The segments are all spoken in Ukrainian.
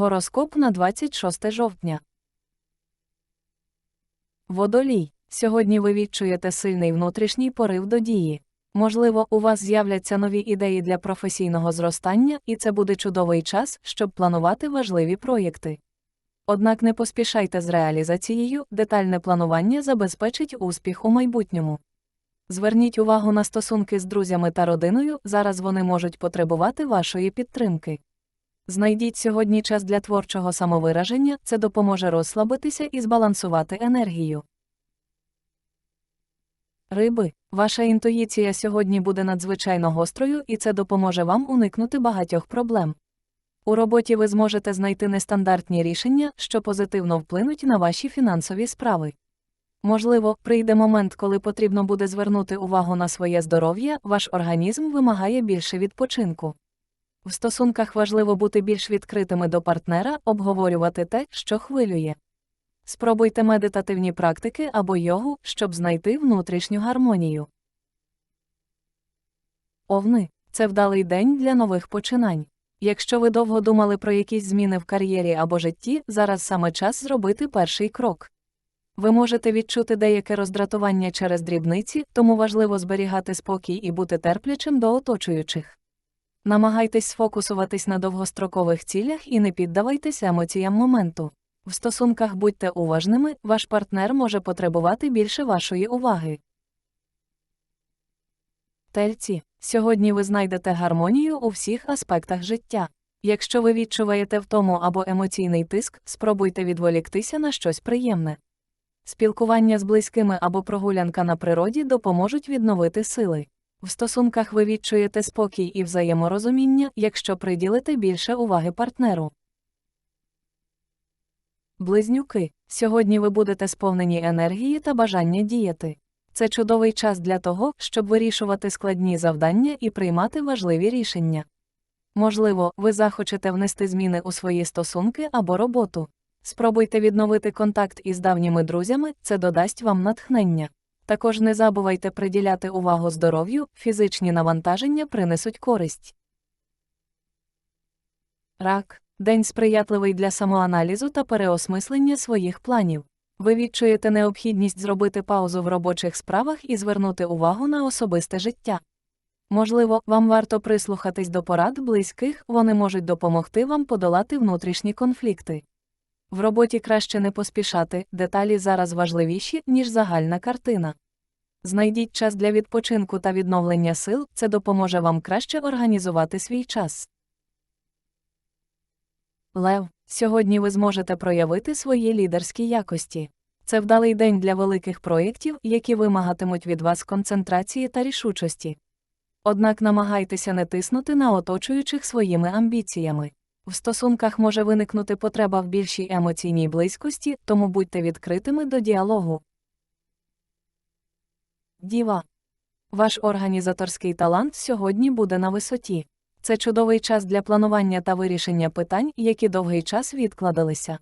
Гороскоп на 26 жовтня. Водолій. Сьогодні ви відчуєте сильний внутрішній порив до дії. Можливо, у вас з'являться нові ідеї для професійного зростання, і це буде чудовий час, щоб планувати важливі проєкти. Однак не поспішайте з реалізацією, детальне планування забезпечить успіх у майбутньому. Зверніть увагу на стосунки з друзями та родиною, зараз вони можуть потребувати вашої підтримки. Знайдіть сьогодні час для творчого самовираження, це допоможе розслабитися і збалансувати енергію. Риби, ваша інтуїція сьогодні буде надзвичайно гострою, і це допоможе вам уникнути багатьох проблем. У роботі ви зможете знайти нестандартні рішення, що позитивно вплинуть на ваші фінансові справи. Можливо, прийде момент, коли потрібно буде звернути увагу на своє здоров'я, ваш організм вимагає більше відпочинку. В стосунках важливо бути більш відкритими до партнера, обговорювати те, що хвилює. Спробуйте медитативні практики або йогу, щоб знайти внутрішню гармонію. Овни це вдалий день для нових починань. Якщо ви довго думали про якісь зміни в кар'єрі або житті, зараз саме час зробити перший крок. Ви можете відчути деяке роздратування через дрібниці, тому важливо зберігати спокій і бути терплячим до оточуючих. Намагайтесь сфокусуватись на довгострокових цілях і не піддавайтесь емоціям моменту. В стосунках будьте уважними, ваш партнер може потребувати більше вашої уваги. Тельці, сьогодні ви знайдете гармонію у всіх аспектах життя. Якщо ви відчуваєте втому або емоційний тиск, спробуйте відволіктися на щось приємне. Спілкування з близькими або прогулянка на природі допоможуть відновити сили. В стосунках ви відчуєте спокій і взаєморозуміння, якщо приділите більше уваги партнеру. Близнюки. Сьогодні ви будете сповнені енергії та бажання діяти. Це чудовий час для того, щоб вирішувати складні завдання і приймати важливі рішення. Можливо, ви захочете внести зміни у свої стосунки або роботу. Спробуйте відновити контакт із давніми друзями, це додасть вам натхнення. Також не забувайте приділяти увагу здоров'ю, фізичні навантаження принесуть користь. Рак день сприятливий для самоаналізу та переосмислення своїх планів. Ви відчуєте необхідність зробити паузу в робочих справах і звернути увагу на особисте життя. Можливо, вам варто прислухатись до порад близьких, вони можуть допомогти вам подолати внутрішні конфлікти. В роботі краще не поспішати, деталі зараз важливіші, ніж загальна картина. Знайдіть час для відпочинку та відновлення сил, це допоможе вам краще організувати свій час. Лев, сьогодні ви зможете проявити свої лідерські якості. Це вдалий день для великих проєктів, які вимагатимуть від вас концентрації та рішучості. Однак намагайтеся не тиснути на оточуючих своїми амбіціями. В стосунках може виникнути потреба в більшій емоційній близькості, тому будьте відкритими до діалогу. Діва. Ваш організаторський талант сьогодні буде на висоті. Це чудовий час для планування та вирішення питань, які довгий час відкладалися.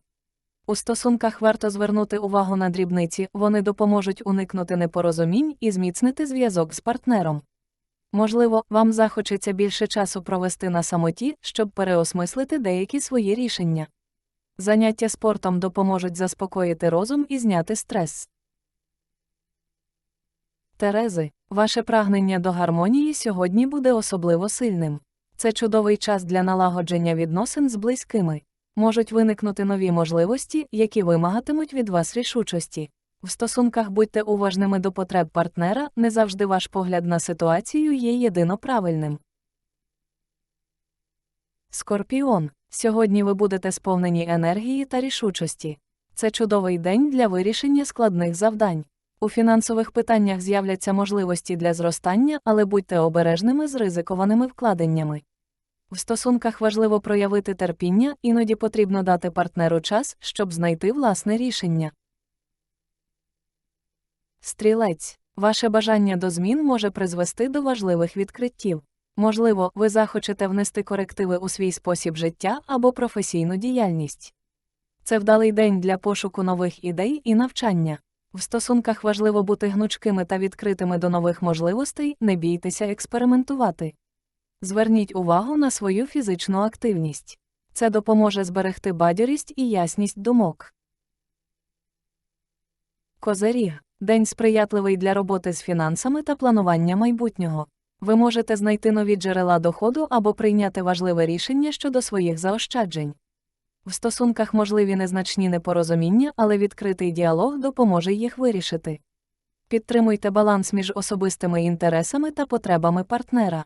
У стосунках варто звернути увагу на дрібниці, вони допоможуть уникнути непорозумінь і зміцнити зв'язок з партнером. Можливо, вам захочеться більше часу провести на самоті, щоб переосмислити деякі свої рішення. Заняття спортом допоможуть заспокоїти розум і зняти стрес. Терези, ваше прагнення до гармонії сьогодні буде особливо сильним. Це чудовий час для налагодження відносин з близькими. Можуть виникнути нові можливості, які вимагатимуть від вас рішучості. В стосунках будьте уважними до потреб партнера, не завжди ваш погляд на ситуацію є єдино правильним. Скорпіон. Сьогодні ви будете сповнені енергії та рішучості. Це чудовий день для вирішення складних завдань. У фінансових питаннях з'являться можливості для зростання, але будьте обережними з ризикованими вкладеннями. В стосунках важливо проявити терпіння, іноді потрібно дати партнеру час, щоб знайти власне рішення. Стрілець. Ваше бажання до змін може призвести до важливих відкриттів. Можливо, ви захочете внести корективи у свій спосіб життя або професійну діяльність. Це вдалий день для пошуку нових ідей і навчання. В стосунках важливо бути гнучкими та відкритими до нових можливостей, не бійтеся експериментувати. Зверніть увагу на свою фізичну активність. Це допоможе зберегти бадьорість і ясність думок. Козиріг день сприятливий для роботи з фінансами та планування майбутнього. Ви можете знайти нові джерела доходу або прийняти важливе рішення щодо своїх заощаджень. В стосунках можливі незначні непорозуміння, але відкритий діалог допоможе їх вирішити. Підтримуйте баланс між особистими інтересами та потребами партнера.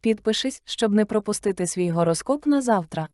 Підпишись, щоб не пропустити свій гороскоп на завтра.